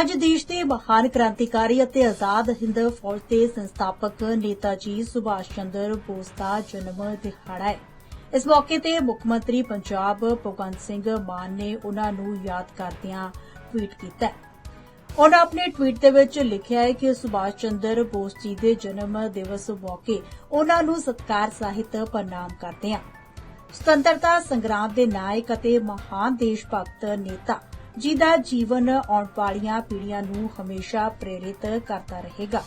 ਅੱਜ ਦੇਸ਼ ਦੇ ਮਹਾਨ ਕ੍ਰਾਂਤੀਕਾਰੀ ਅਤੇ ਆਜ਼ਾਦ ਹਿੰਦ ਫੌਜ ਦੇ ਸੰਸਥਾਪਕ ਨੇਤਾ ਜੀ ਸੁਭਾਸ਼ ਚੰਦਰ ਬੋਸ ਦਾ ਜਨਮ ਦਿਹਾੜਾ ਹੈ। ਇਸ ਮੌਕੇ ਤੇ ਮੁੱਖ ਮੰਤਰੀ ਪੰਜਾਬ ਭਗਵੰਤ ਸਿੰਘ ਮਾਨ ਨੇ ਉਹਨਾਂ ਨੂੰ ਯਾਦ ਕਰਦਿਆਂ ਟਵੀਟ ਕੀਤਾ ਹੈ। ਉਹਨਾਂ ਆਪਣੇ ਟਵੀਟ ਦੇ ਵਿੱਚ ਲਿਖਿਆ ਹੈ ਕਿ ਸੁਭਾਸ਼ ਚੰਦਰ ਬੋਸ ਜੀ ਦੇ ਜਨਮ ਦਿਵਸ ਮੌਕੇ ਉਹਨਾਂ ਨੂੰ ਸਤਕਾਰ ਸਾਹਿਤ ਪ੍ਰਣਾਮ ਕਰਦੇ ਹਾਂ। ਸੁਤੰਤਰਤਾ ਸੰਗਰਾਮ ਦੇ ਨਾਇਕ ਅਤੇ ਮਹਾਨ ਦੇਸ਼ ਭਗਤ ਨੇਤਾ ਜੀ ਜੀਵਨ ਆਉਣ ਵਾਲੀਆਂ ਪੀੜ੍ਹੀਆਂ ਨੂੰ ਹਮੇਸ਼ਾ ਪ੍ਰੇਰਿਤ ਕਰਦਾ ਰਹੇਗਾ।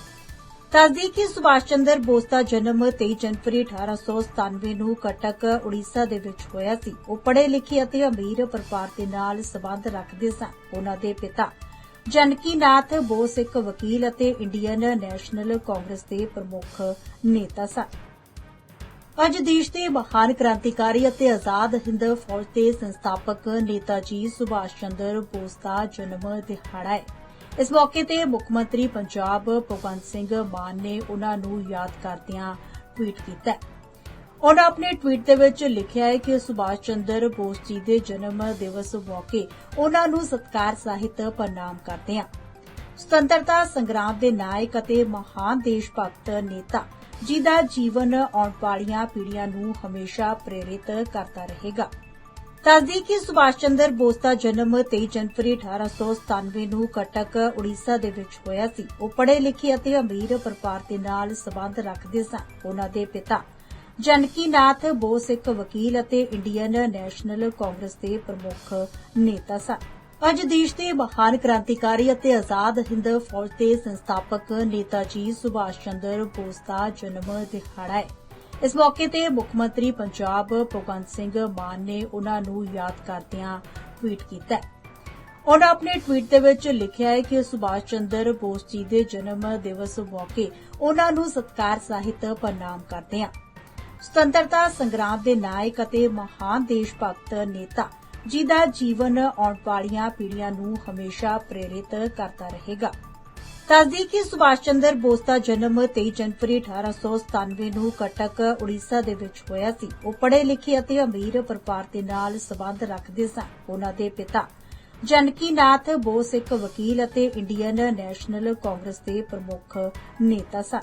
ਦੱਸਦੀ ਕਿ ਸੁਭਾਸ਼ ਚੰਦਰ ਬੋਸ ਦਾ ਜਨਮ 23 ਜਨਵਰੀ 1897 ਨੂੰ ਕਟਕ, ਉੜੀਸਾ ਦੇ ਵਿੱਚ ਹੋਇਆ ਸੀ। ਉਹ ਪੜ੍ਹੇ ਲਿਖੇ ਅਤੇ ਅਮੀਰ ਪਰਿਵਾਰ ਦੇ ਨਾਲ ਸਬੰਧ ਰੱਖਦੇ ਸਨ। ਉਹਨਾਂ ਦੇ ਪਿਤਾ ਜਨਕੀ ਨਾਥ ਬੋਸ ਇੱਕ ਵਕੀਲ ਅਤੇ ਇੰਡੀਅਨ ਨੈਸ਼ਨਲ ਕਾਂਗਰਸ ਦੇ ਪ੍ਰਮੁੱਖ ਨੇਤਾ ਸਨ। ਅੱਜ ਦੇਸ਼ ਦੇ ਮਹਾਨ ਕ੍ਰਾਂਤੀਕਾਰੀ ਅਤੇ ਆਜ਼ਾਦ ਹਿੰਦ ਫੌਜ ਦੇ ਸੰਸਥਾਪਕ ਨੇਤਾ ਜੀ ਸੁਭਾਸ਼ ਚੰਦਰ ਬੋਸ ਦਾ ਜਨਮ ਦਿਹਾੜਾ ਹੈ। ਇਸ ਮੌਕੇ ਤੇ ਮੁੱਖ ਮੰਤਰੀ ਪੰਜਾਬ ਭਗਵੰਤ ਸਿੰਘ ਮਾਨ ਨੇ ਉਹਨਾਂ ਨੂੰ ਯਾਦ ਕਰਦਿਆਂ ਟਵੀਟ ਕੀਤਾ ਹੈ। ਉਹਨਾਂ ਆਪਣੇ ਟਵੀਟ ਦੇ ਵਿੱਚ ਲਿਖਿਆ ਹੈ ਕਿ ਸੁਭਾਸ਼ ਚੰਦਰ ਬੋਸ ਜੀ ਦੇ ਜਨਮ ਦਿਵਸ ਮੌਕੇ ਉਹਨਾਂ ਨੂੰ ਸਤਕਾਰ ਸਾਹਿਤ ਪ੍ਰਣਾਮ ਕਰਦੇ ਹਾਂ। ਸੁਤੰਤਰਤਾ ਸੰਗਰਾਮ ਦੇ ਨਾਇਕ ਅਤੇ ਮਹਾਨ ਦੇਸ਼ ਭਗਤ ਨੇਤਾ ਜੀ ਜੀਵਨ ਆਉਣ ਵਾਲੀਆਂ ਪੀੜ੍ਹੀਆਂ ਨੂੰ ਹਮੇਸ਼ਾ ਪ੍ਰੇਰਿਤ ਕਰਦਾ ਰਹੇਗਾ। ਦੱਸਦੀ ਕਿ ਸੁਭਾਸ਼ ਚੰਦਰ ਬੋਸ ਦਾ ਜਨਮ 23 ਜਨਵਰੀ 1897 ਨੂੰ ਕਟਕ, ਉੜੀਸਾ ਦੇ ਵਿੱਚ ਹੋਇਆ ਸੀ। ਉਹ ਪੜ੍ਹੇ ਲਿਖੇ ਅਤੇ ਅਮੀਰ ਪਰਿਵਾਰ ਦੇ ਨਾਲ ਸਬੰਧ ਰੱਖਦੇ ਸਨ। ਉਹਨਾਂ ਦੇ ਪਿਤਾ ਜਨਕੀ ਨਾਥ ਬੋਸ ਇੱਕ ਵਕੀਲ ਅਤੇ ਇੰਡੀਅਨ ਨੈਸ਼ਨਲ ਕਾਂਗਰਸ ਦੇ ਪ੍ਰਮੁੱਖ ਨੇਤਾ ਸਨ। ਅੱਜ ਦੇਸ਼ ਦੇ ਮਹਾਨ ਕ੍ਰਾਂਤੀਕਾਰੀ ਅਤੇ ਆਜ਼ਾਦ ਹਿੰਦ ਫੌਜ ਦੇ ਸੰਸਥਾਪਕ ਨੇਤਾ ਜੀ ਸੁਭਾਸ਼ ਚੰਦਰ ਬੋਸ ਦਾ ਜਨਮ ਦਿਹਾੜਾ ਹੈ। ਇਸ ਮੌਕੇ ਤੇ ਮੁੱਖ ਮੰਤਰੀ ਪੰਜਾਬ ਭਗਵੰਤ ਸਿੰਘ ਮਾਨ ਨੇ ਉਹਨਾਂ ਨੂੰ ਯਾਦ ਕਰਦਿਆਂ ਟਵੀਟ ਕੀਤਾ ਹੈ। ਉਹਨਾਂ ਆਪਣੇ ਟਵੀਟ ਦੇ ਵਿੱਚ ਲਿਖਿਆ ਹੈ ਕਿ ਸੁਭਾਸ਼ ਚੰਦਰ ਬੋਸ ਜੀ ਦੇ ਜਨਮ ਦਿਵਸ ਮੌਕੇ ਉਹਨਾਂ ਨੂੰ ਸਤਕਾਰ ਸਾਹਿਤ ਪ੍ਰਣਾਮ ਕਰਦੇ ਹਾਂ। ਸੁਤੰਤਰਤਾ ਸੰਗਰਾਮ ਦੇ ਨਾਇਕ ਅਤੇ ਮਹਾਨ ਦੇਸ਼ ਭਗਤ ਨੇਤਾ ਜੀ ਜੀਵਨ ਆਉਣ ਵਾਲੀਆਂ ਪੀੜ੍ਹੀਆਂ ਨੂੰ ਹਮੇਸ਼ਾ ਪ੍ਰੇਰਿਤ ਕਰਦਾ ਰਹੇਗਾ। ਦੱਸਦੀ ਕਿ ਸੁਭਾਸ਼ ਚੰਦਰ ਬੋਸ ਦਾ ਜਨਮ 23 ਜਨਵਰੀ 1897 ਨੂੰ ਕਟਕ, ਉੜੀਸਾ ਦੇ ਵਿੱਚ ਹੋਇਆ ਸੀ। ਉਹ ਪੜ੍ਹੇ ਲਿਖੇ ਅਤੇ ਅਮੀਰ ਪਰਿਵਾਰ ਦੇ ਨਾਲ ਸਬੰਧ ਰੱਖਦੇ ਸਨ। ਉਹਨਾਂ ਦੇ ਪਿਤਾ ਜਨਕੀ ਨਾਥ ਬੋਸ ਇੱਕ ਵਕੀਲ ਅਤੇ ਇੰਡੀਅਨ ਨੈਸ਼ਨਲ ਕਾਂਗਰਸ ਦੇ ਪ੍ਰਮੁੱਖ ਨੇਤਾ ਸਨ।